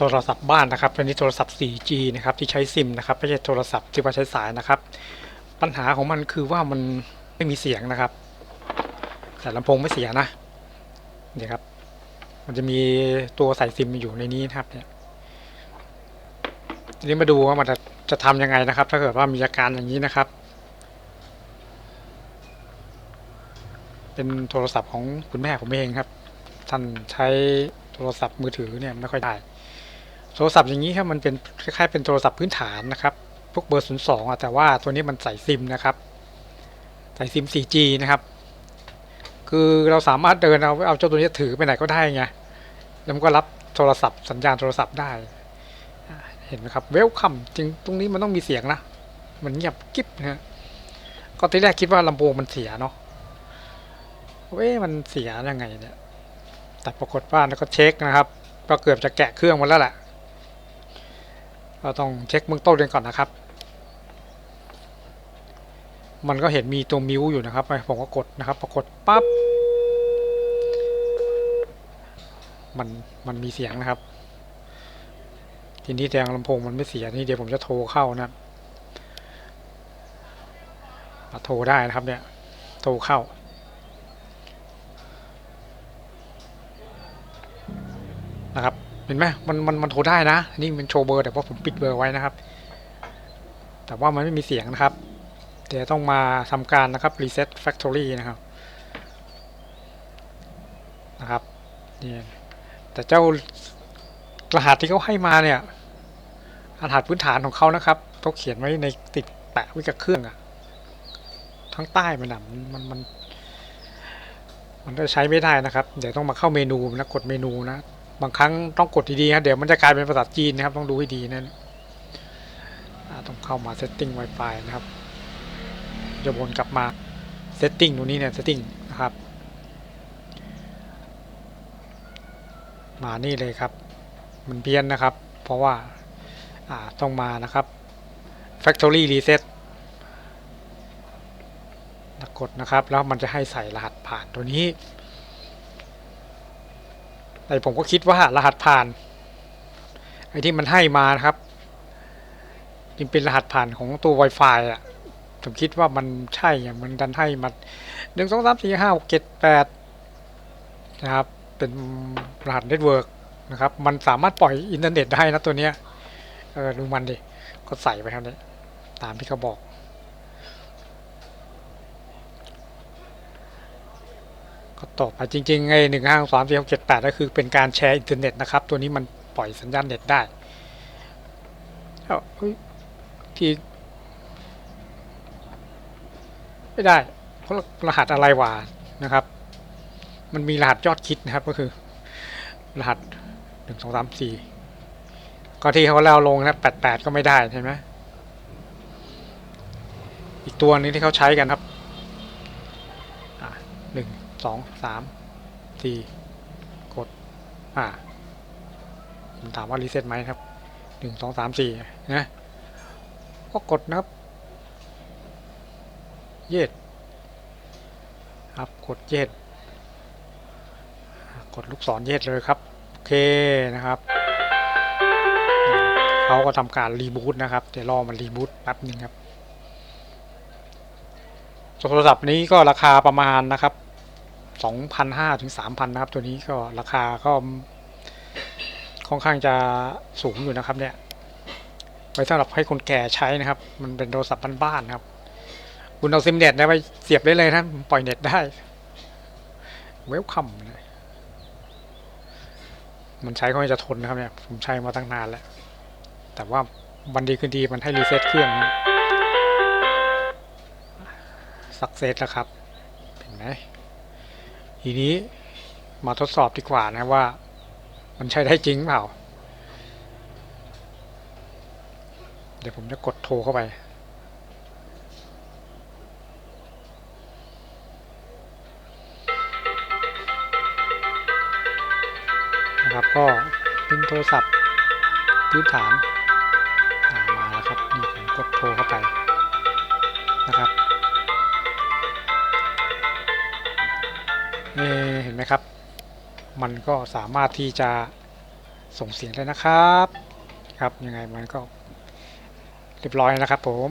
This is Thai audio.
โทรศัพท์บ้านนะครับอันนี้โทรศัพท์ 4G นะครับที่ใช้ซิมนะครับไม่ใช่โทรศัพท์ที่ว่าใช้สายนะครับ ปัญหาของมันคือว่ามันไม่มีเสียงนะครับ แต่ลำโพงไม่เสียนะเดี๋ยครับ มันจะมีตัวใส่ซิมอยู่ในนี้นะครับเนี่ยทีนี้มาดูว่ามันจะจะทำยังไงนะครับ ถ้าเกิดว่ามีอาการอย่างนี้นะครับ เป็นโทรศัพท์ของคุณแม่ผมเองครับ ท่านใช้โทรศัพท์มือถือเนี่ยไม่ค่อยได้ ทรศัพท์อย่างนี้ครับมันเป็นคล้ายๆเป็นโทรศัพท์พื้นฐานนะครับพวกเบอร์ 02อะแต่ว่าตัวนี้มันใส่ซิมนะครับ ใส่ซิม 4G นะครับ คือเราสามารถเดินเอาเอาเจ้าตัวนี้ถือไปไหนก็ได้ไงแล้วมันก็รับโทรศัพท์สัญญาณโทรศัพท์ได้ เห็นไหมครับเวลคัมจริงตรงนี้มันต้องมีเสียงนะมันเงียบกิ๊บนะก็ทีแรกคิดว่าลำโพงมันเสียเนาะเว้ยมันเสียยังไงเนี่ยแต่ปรากฏว่าแล้วก็เช็คนะครับ ก็เกือบจะแกะเครื่องมาแล้วแหละ เราต้องเช็คเบื้องต้นกันก่อนนะครับ มันก็เห็นมีตัวมิวอยู่นะครับผมก็กดนะครับพอกดปั๊บ มันมันมีเสียงนะครับ ทีนี้แดงลำโพงมันไม่เสียนี่เดี๋ยวผมจะโทรเข้านะโทรได้นะครับเนี่ย โทรเข้านะครับ ห็นไหมมันมันมันโทรได้นะนี่มันโชว์เบอร์แต่ว่าผมปิดเบอร์ไว้นะครับ แต่ว่ามันไม่มีเสียงนะครับ เดี๋ยวต้องมาทำการนะครับ reset factory นะครับนะครับนี่แต่เจ้ารหัสที่เขาให้มาเนี่ยรหัสพื้นฐานของเขานะครับเขาเขียนไว้ในติดแปะไว้กับเครื่องอะทั้งใต้มันอะมันมันมันจะใช้ไม่ได้นะครับ เดี๋ยวต้องมาเข้าเมนูนะกดเมนูนะ บางครั้งต้องกดดีๆนะเดี๋ยวมันจะกลายเป็นภาษาจีนนะครับ ต้องดูให้ดีนะอ่าต้องเข้ามา setting Wi-Fi นะครับจะวนกลับมา setting ตรงนี้เนี่ย setting นะครับ มานี่เลยครับ มันเพี้ยนนะครับ เพราะว่าอ่าต้องมานะครับ factory reset กดนะครับ แล้วมันจะให้ใส่รหัสผ่านตัวนี้ แต่ผมก็คิดว่ารหัสผ่านไอ้ที่มันให้มานะครับมันเป็นรหัสผ่านของตัว Wi-Fi อะผมคิดว่ามันใช่อย่างมันดันให้มาหนึ่งสองสามสี่ห้าหกเจ็ดแปดนะครับ เป็นรหัสเน็ตเวิร์กนะครับ มันสามารถปล่อยอินเทอร์เน็ตได้นะตัวเนี้ยเออดูมันดิ ก็ใส่ไปครับเนี่ยตามที่เขาบอก ก็ต่อไปจริงๆไอ้หนึ่งห้าสามสี่หกเจ็ดแปดก็คือเป็นการแชร์อินเทอร์เน็ตนะครับ ตัวนี้มันปล่อยสัญญาณเน็ตได้เฮ้ยที่ไม่ได้ เพราะรหัสอะไรวะนะครับ มันมีรหัสยอดคิดนะครับก็คือ รหัสหนึ่งสองสามสี่ก็ที่เขาแล้วลงนะแปดแปดก็ไม่ได้ใช่ไหมอีกตัวนึงที่เขาใช้กันครับหนึ่ง สองสามสี่กด อ่าผมถามว่ารีเซ็ตไหมครับหนึ่งสองสามสี่นะก็กดนะครับ เย็ดครับกดเย็ดกดลูกศรเย็ดเลยครับ โอเคนะครับเขาก็ทำการรีบูตนะครับเดี๋ยวรอมันรีบูตแป๊บหนึ่งครับโทรศัพท์นี้ก็ราคาประมาณนะครับ 2,500ถึง3,000นะครับตัวนี้ก็ราคาก็ค่อนข้างจะสูงอยู่นะครับเนี่ยไว้สำหรับให้คนแก่ใช้นะครับ มันเป็นโทรศัพท์บ้านๆครับ คุณเอาซิมเน็ตนะไปเสียบได้เลยนะปล่อยเน็ตได้เวลคัมเลยมันใช้ค่อนข้างจะทนนะครับเนี่ยผมใช้มาตั้งนานแล้ว แต่ว่าวันดีคืนดีมันให้รีเซ็ตเครื่องนะสักเซสแล้วครับ เห็นไหม ทีนี้มาทดสอบดีกว่านะว่า มันใช้ได้จริงเปล่า เดี๋ยวผมจะกดโทรเข้าไป นะครับก็เป็นโทรศัพท์พื้นฐาน มันก็สามารถที่จะส่งเสียงได้นะครับ ครับยังไงมันก็เรียบร้อยนะครับผม